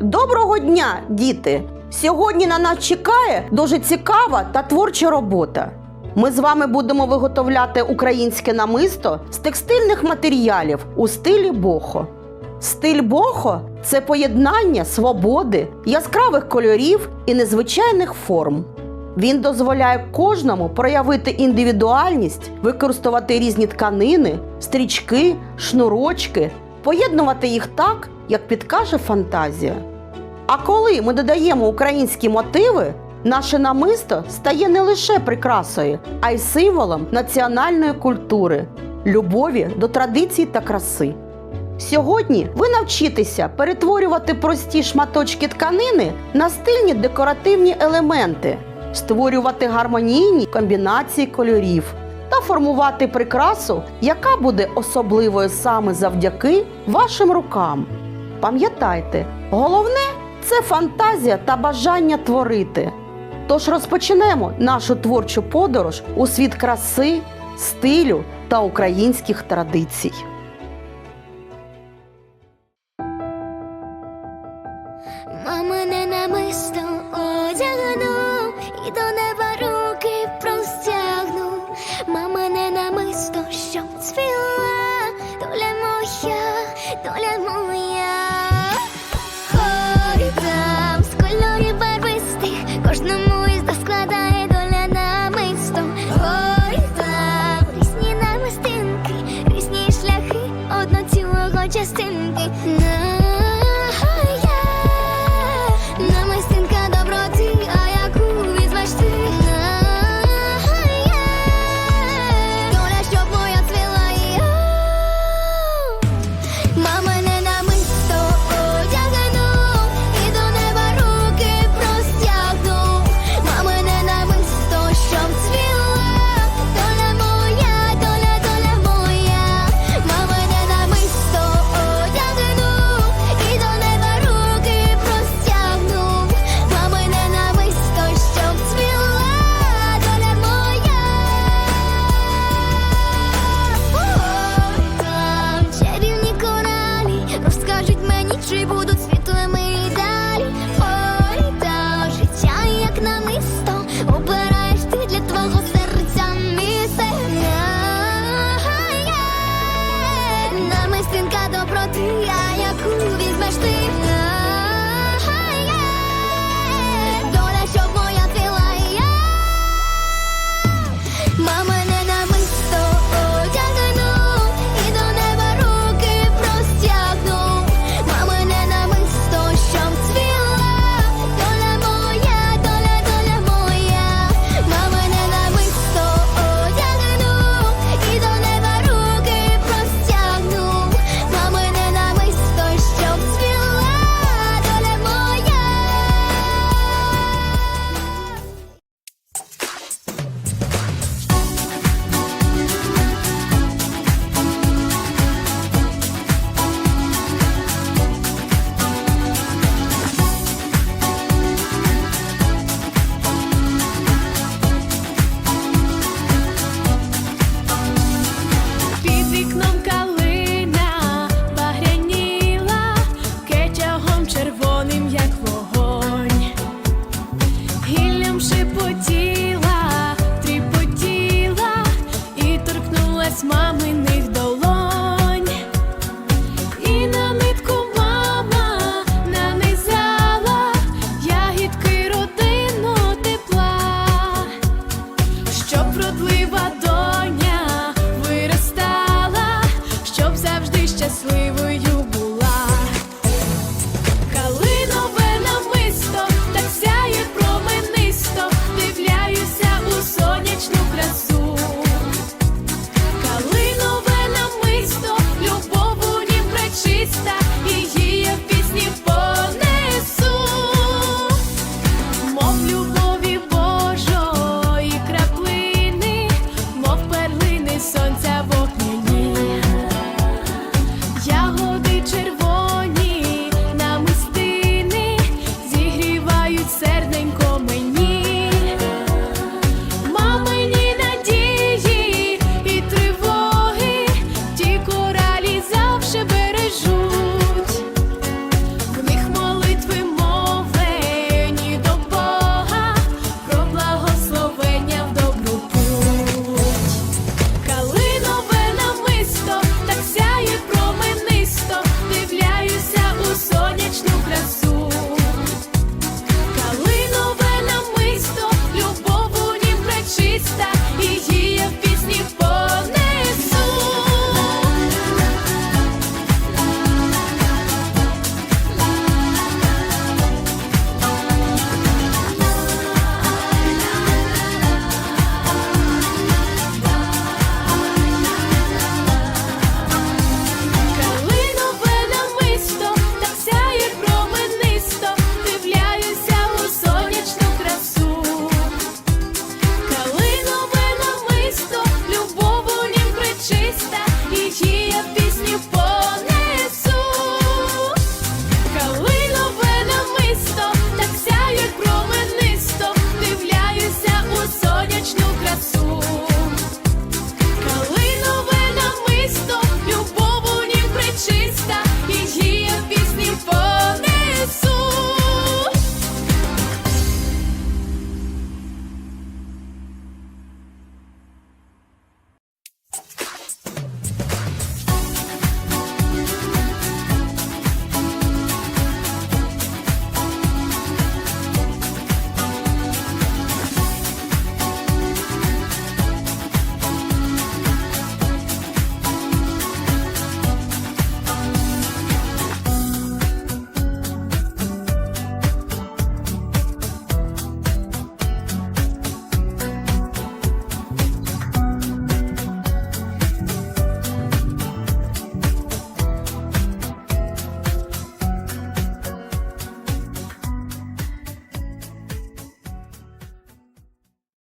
Доброго дня, діти! Сьогодні на нас чекає дуже цікава та творча робота. Ми з вами будемо виготовляти українське намисто з текстильних матеріалів у стилі бохо. Стиль бохо це поєднання свободи, яскравих кольорів і незвичайних форм. Він дозволяє кожному проявити індивідуальність, використовувати різні тканини, стрічки, шнурочки, поєднувати їх так, як підкаже фантазія. А коли ми додаємо українські мотиви, наше намисто стає не лише прикрасою, а й символом національної культури, любові до традицій та краси. Сьогодні ви навчитеся перетворювати прості шматочки тканини на стильні декоративні елементи, створювати гармонійні комбінації кольорів та формувати прикрасу, яка буде особливою саме завдяки вашим рукам. Пам'ятайте, головне це фантазія та бажання творити. Тож розпочнемо нашу творчу подорож у світ краси, стилю та українських традицій. сонця.